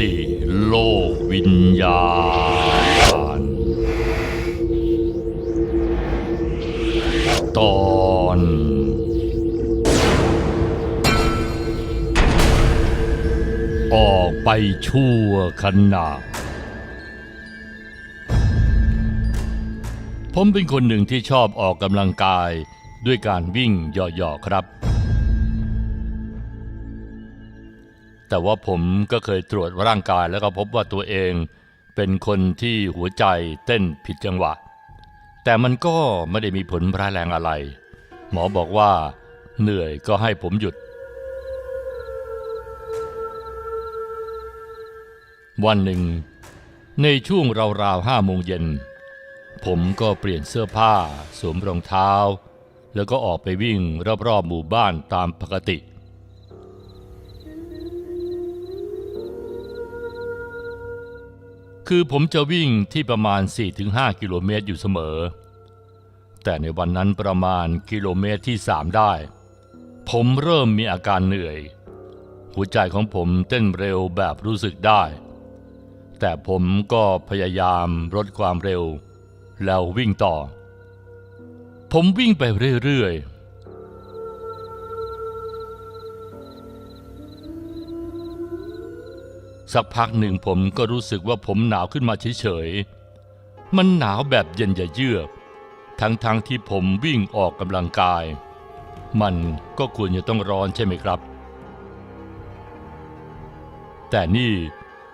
ติโลกวิญญาณ ตอนออกไปชั่วขณะผมเป็นคนหนึ่งที่ชอบออกกำลังกายด้วยการวิ่งเหยาะๆครับ แต่ว่าผมก็เคยตรวจร่างกายแล้วก็พบว่าตัวเองเป็นคนที่หัวใจเต้นผิดจังหวะ แต่มันก็ไม่ได้มีผลร้ายแรงอะไร หมอบอกว่าเหนื่อยก็ให้ผมหยุด วันหนึ่ง ในช่วงราวๆห้าโมงเย็น ผมก็เปลี่ยนเสื้อผ้า สวมรองเท้า แล้วก็ออกไปวิ่งรอบๆหมู่บ้านตามปกติ คือผมจะวิ่งที่ประมาณ 4-5 กิโลเมตรอยู่เสมอ แต่ในวันนั้นประมาณกิโลเมตรที่ 3 ได้ ผมเริ่มมีอาการเหนื่อย หัวใจของผมเต้นเร็วแบบรู้สึกได้ แต่ผมก็พยายามลดความเร็ว แล้ววิ่งต่อ ผมวิ่งไปเรื่อยๆ สักพักหนึ่งผมก็รู้สึกว่าผมหนาวขึ้นมาเฉยๆ มันหนาวแบบเย็นอย่าเยือก ทั้งๆทที่ผมวิ่งออกกำลังกาย มันก็ควรจะต้องร้อนใช่ไหมครับ แต่นี่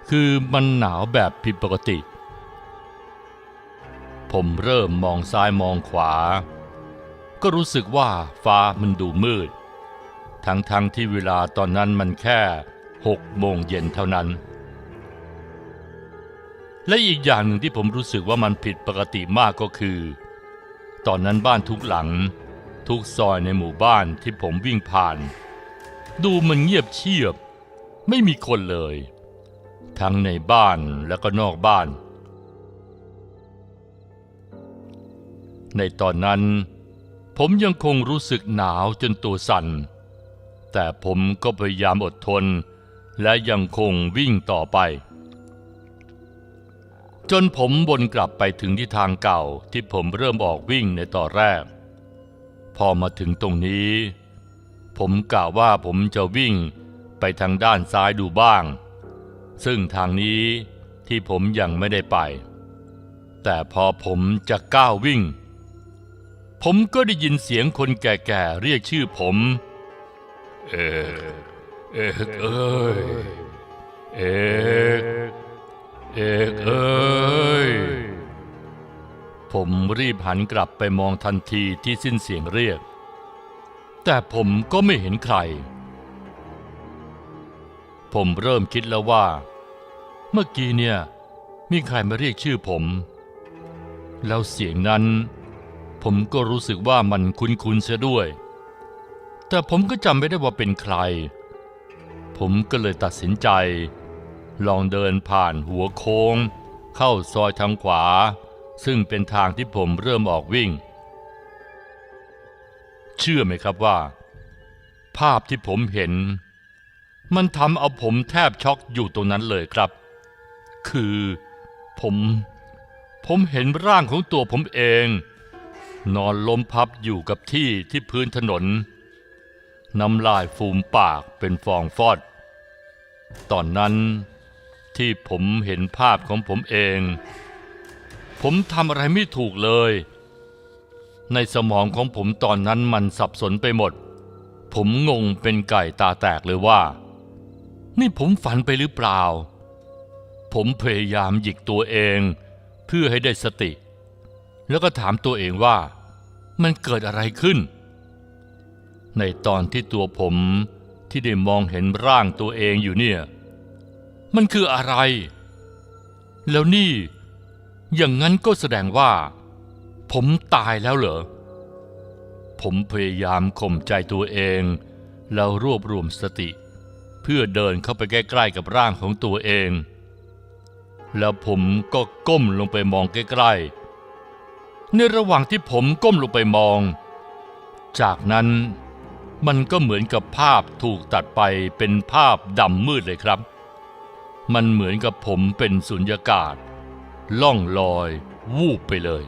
คือมันหนาวแบบผิดปกติ ผมเริ่มมองซ้ายมองขวา ก็รู้สึกว่าฟ้ามันดูมืด ทั้งๆทที่เวลาตอนนั้นมันแค่หกโมงเย็นเท่านั้น และอีกอย่างหนึ่งที่ผมรู้สึกว่ามันผิดปกติมากก็คือ ตอนนั้นบ้านทุกหลัง ทุกซอยในหมู่บ้านที่ผมวิ่งผ่าน ดูมันเงียบเชียบ ไม่มีคนเลย ทั้งในบ้านและก็นอกบ้าน ในตอนนั้น ผมยังคงรู้สึกหนาวจนตัวสั่น แต่ผมก็พยายามอดทน และยังคงวิ่งต่อไป จนผมวนกลับไปถึงที่ทางเก่าที่ผมเริ่มออกวิ่งในตอนแรก พอมาถึงตรงนี้ ผมกล่าวว่าผมจะวิ่งไปทางด้านซ้ายดูบ้าง ซึ่งทางนี้ที่ผมยังไม่ได้ไป แต่พอผมจะก้าววิ่ง ผมก็ได้ยินเสียงคนแก่ๆเรียกชื่อผม เอกเอกเอ้ยเอก เอกเอ้ย ผมรีบหันกลับไปมองทันทีที่สิ้นเสียงเรียก แต่ผมก็ไม่เห็นใคร ผมเริ่มคิดแล้วว่า เมื่อกี้เนี่ย มีใครมาเรียกชื่อผม แล้วเสียงนั้น ผมก็รู้สึกว่ามันคุ้นๆเสียด้วย แต่ผมก็จำไม่ได้ว่าเป็นใคร ผมก็เลยตัดสินใจ ลองเดินผ่านหัวโค้ง เข้าซอยทางขวา ซึ่งเป็นทางที่ผมเริ่มออกวิ่ง เชื่อไหมครับว่า ภาพที่ผมเห็น มันทำเอาผมแทบช็อกอยู่ตรงนั้นเลยครับ คือผมผมเห็นร่างของตัวผมเอง นอนล้มพับอยู่กับที่ที่พื้นถนน น้ำลายฟูมปากเป็นฟองฟอด ตอนนั้น ที่ผมเห็นภาพของผมเอง ผมทำอะไรไม่ถูกเลย ในสมองของผมตอนนั้นมันสับสนไปหมด ผมงงเป็นไก่ตาแตกเลยว่า นี่ผมฝันไปหรือเปล่า ผมพยายามหยิกตัวเอง เพื่อให้ได้สติ แล้วก็ถามตัวเองว่า มันเกิดอะไรขึ้น ในตอนที่ตัวผมที่ได้มองเห็นร่างตัวเองอยู่เนี่ย มันคืออะไร แล้วนี่ อย่างนั้นก็แสดงว่า ผมตายแล้วเหรอ ผมพยายามข่มใจตัวเอง แล้วรวบรวมสติ เพื่อเดินเข้าไปใกล้ๆกับร่างของตัวเอง แล้วผมก็ก้มลงไปมองใกล้ๆ ในระหว่างที่ผมก้มลงไปมอง จากนั้นมันก็เหมือนกับภาพถูกตัดไปเป็นภาพดำมืดเลยครับ มันเหมือนกับผมเป็นสุญญากาศ ล่องลอย วูบไปเลย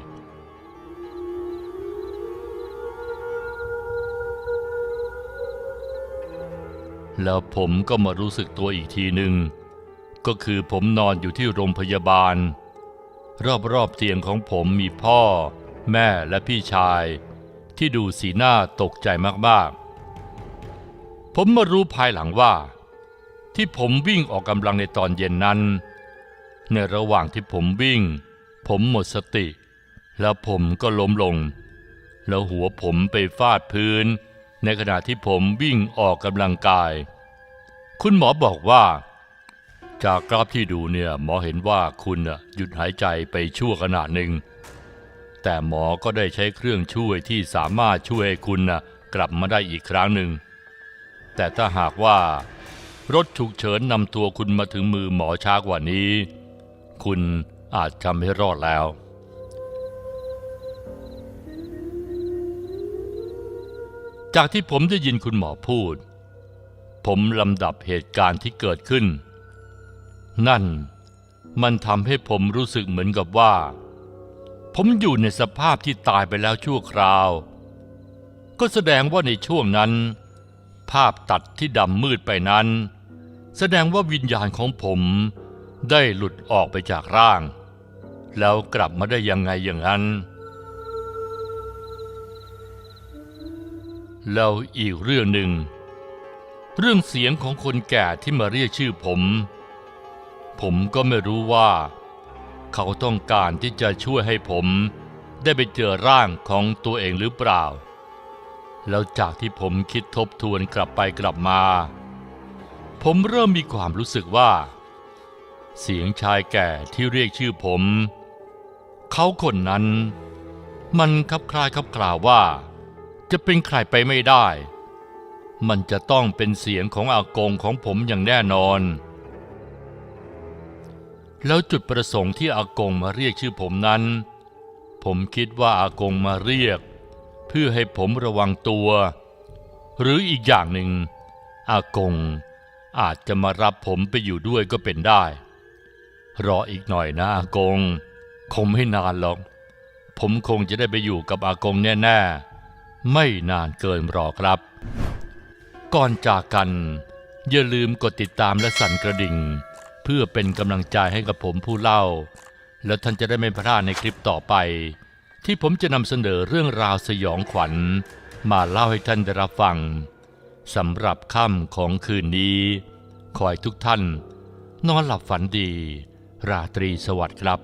แล้วผมก็มารู้สึกตัวอีกทีหนึ่ง ก็คือผมนอนอยู่ที่โรงพยาบาล รอบๆเตียงของผมมีพ่อ แม่และพี่ชาย ที่ดูสีหน้าตกใจมากๆ ผมมารู้ภายหลังว่า ที่ผมวิ่งออกกำลังในตอนเย็นนั้น ในระหว่างที่ผมวิ่ง ผมหมดสติ แล้วผมก็ล้มลง แล้วหัวผมไปฟาดพื้น ในขณะที่ผมวิ่งออกกำลังกาย คุณหมอบอกว่า จากกราฟที่ดูเนี่ยหมอเห็นว่าคุณน่ะหยุดหายใจไปชั่วขณะหนึ่ง แต่หมอก็ได้ใช้เครื่องช่วยที่สามารถช่วยให้คุณนะกลับมาได้อีกครั้งหนึ่ง แต่ถ้าหากว่า รถฉุกเฉินนำตัวคุณมาถึงมือหมอช้ากว่านี้ คุณอาจจะไม่รอดแล้ว จากที่ผมได้ยินคุณหมอพูด ผมลำดับเหตุการณ์ที่เกิดขึ้น นั่นมันทำให้ผมรู้สึกเหมือนกับว่า ผมอยู่ในสภาพที่ตายไปแล้วชั่วคราว ก็แสดงว่าในช่วงนั้น ภาพตัดที่ดำมืดไปนั้น แสดงว่าวิญญาณของผมได้หลุดออกไปจากร่าง แล้วกลับมาได้ยังไงอย่างนั้น แล้วอีกเรื่องหนึ่ง เรื่องเสียงของคนแก่ที่มาเรียกชื่อผม ผมก็ไม่รู้ว่า เขาต้องการที่จะช่วยให้ผมได้ไปเจอร่างของตัวเองหรือเปล่า แล้วจากที่ผมคิดทบทวนกลับไปกลับมา ผมเริ่มมีความรู้สึกว่า เสียงชายแก่ที่เรียกชื่อผม เขาคนนั้น มันคลับคลายคับกล่าวว่า จะเป็นใครไปไม่ได้ มันจะต้องเป็นเสียงของอากงของผมอย่างแน่นอน แล้วจุดประสงค์ที่อากงมาเรียกชื่อผมนั้น ผมคิดว่าอากงมาเรียก เพื่อให้ผมระวังตัว หรืออีกอย่างหนึ่งอากงอาจจะมารับผมไปอยู่ด้วยก็เป็นได้ รออีกหน่อยนะอากง คงไม่นานหรอก ผมคงจะได้ไปอยู่กับอากงแน่ๆ ไม่นานเกินรอครับ ก่อนจากกัน อย่าลืมกดติดตามและสั่นกระดิ่ง เพื่อเป็นกำลังใจให้กับผมผู้เล่า แล้วท่านจะได้ไม่พลาดในคลิปต่อไป ที่ผมจะนำเสนอเรื่องราวสยองขวัญ มาเล่าให้ท่านได้รับฟังสำหรับค่ำของคืนนี้ ขอให้ทุกท่าน นอนหลับฝันดี ราตรีสวัสดิ์ครับ